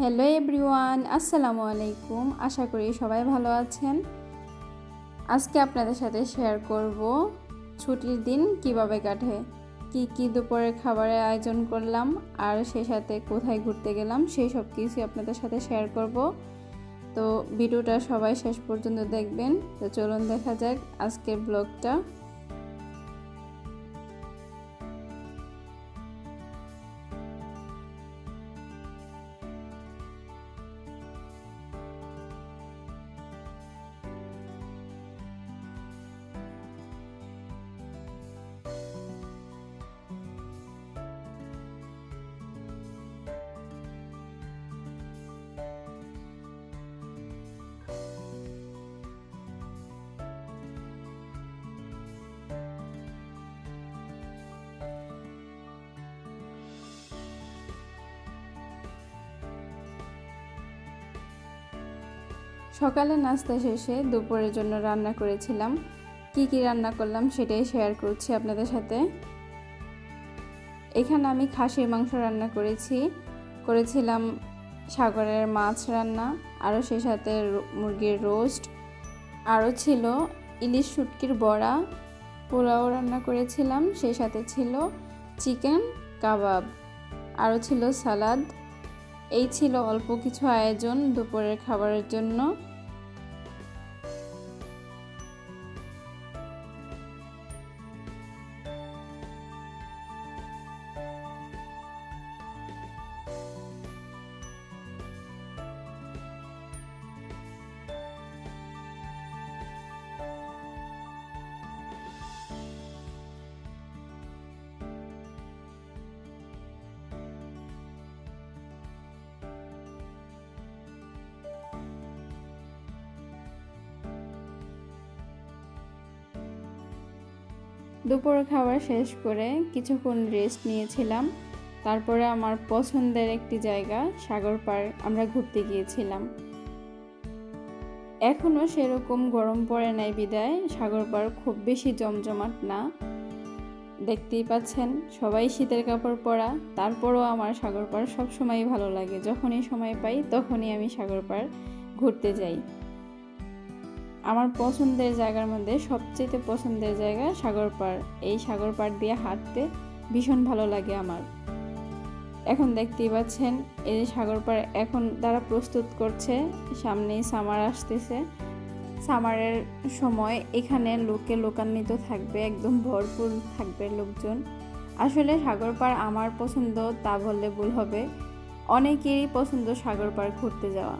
Hello everyone, আসসালামু আলাইকুম। আশা করি সবাই ভালো আছেন। আজকে আপনাদের সাথে শেয়ার করব ছুটির দিন কীভাবে কাটে, কি কি দুপুরের খাবারের আয়োজন করলাম, আর সেই সাথে কোথায় ঘুরতে গেলাম, সেই সব কিছু আপনাদের সাথে শেয়ার করব। তো ভিডিওটা সবাই শেষ পর্যন্ত দেখবেন। তো চলুন দেখা যাক আজকের ব্লগটা। সকালে নাস্তা শেষে দুপুরের জন্য রান্না করেছিলাম। কি কি রান্না করলাম সেটাই শেয়ার করছি আপনাদের সাথে। এখানে আমি খাসির মাংস রান্না করেছি। করেছিলাম সাগরের মাছ রান্না, আরও সেই সাথে মুরগির রোস্ট, আরও ছিল ইলিশ শুটকির বড়া, পোলাও রান্না করেছিলাম, সেই সাথে ছিল চিকেন কাবাব, আরও ছিল সালাদ। এই ছিল অল্প কিছু আয়োজন দুপুরের খাবারের জন্য। দুপুর খাবার শেষ করে কিছুক্ষণ রেস্ট নিয়েছিলাম। তারপরে আমার পছন্দের একটি জায়গা, সাগর পার্ক আমরা ঘুরতে গিয়েছিলাম। এখনও সেরকম গরম পড়ে নাই বিদায়, সাগর পার্ক খুব বেশি জমজমাট না। দেখতেই পাচ্ছেন, সবাই শীতের কাপড় পরা, তারপরও আমার সাগর পাড় সবসময়ই ভালো লাগে। যখনই সময় পাই, তখনই আমি সাগর পাড় ঘুরতে যাই। আমার পছন্দের জায়গার মধ্যে সবচেয়ে পছন্দের জায়গা সাগর পাড়। এই সাগর পাড় দিয়ে হাঁটতে ভীষণ ভালো লাগে আমার। এখন দেখতেই পাচ্ছেন, এই যে সাগর পাড় এখন তারা প্রস্তুত করছে, সামনেই সামার আসতেছে। সামারের সময় এখানে লোকে লোকান্বিত থাকবে, একদম ভরপুর থাকবে লোকজন। আসলে সাগর পাড় আমার পছন্দ, তা বললে ভুল হবে। অনেকেরই পছন্দ সাগর পাড় ঘুরতে যাওয়া।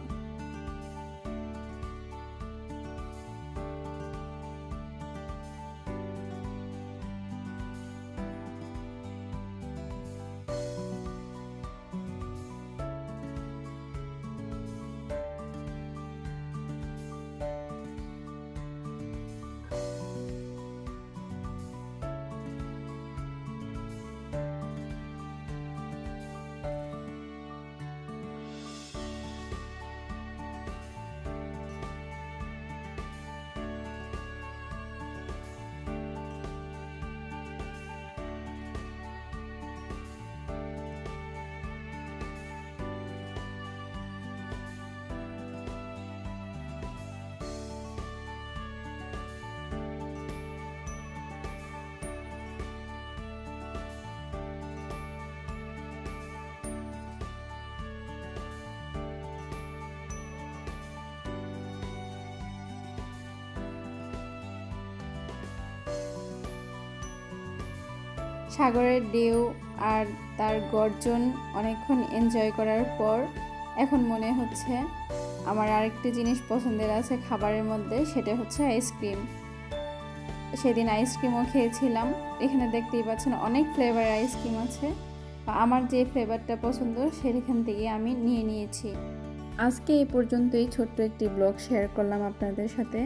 সাগরের ঢেউ আর তার গর্জন অনেকক্ষণ এনজয় করার পর এখন মনে হচ্ছে আমার আরেকটি জিনিস পছন্দের আছে খাবারের মধ্যে, সেটা হচ্ছে আইসক্রিম সেদিন আইসক্রিমও খেয়েছিলাম। এখানে দেখতেই পাচ্ছেন অনেক ফ্লেভার আইসক্রিম আছে। আমার যে ফ্লেভারটা পছন্দ সেখান থেকে আমি নিয়ে নিয়েছি। আজকে এই পর্যন্তই। ছোট্ট একটি ব্লগ শেয়ার করলাম আপনাদের সাথে।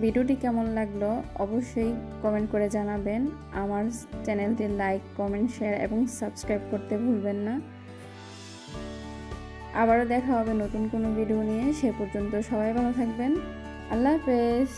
ভিডিওটি কেমন লাগল অবশ্যই কমেন্ট করে জানাবেন। আমার চ্যানেলটি লাইক কমেন্ট শেয়ার এবং সাবস্ক্রাইব করতে ভুলবেন না। আবারও দেখা হবে নতুন কোনো ভিডিও নিয়ে। সে পর্যন্ত সবাই ভালো থাকবেন। আল্লাহ হাফেজ।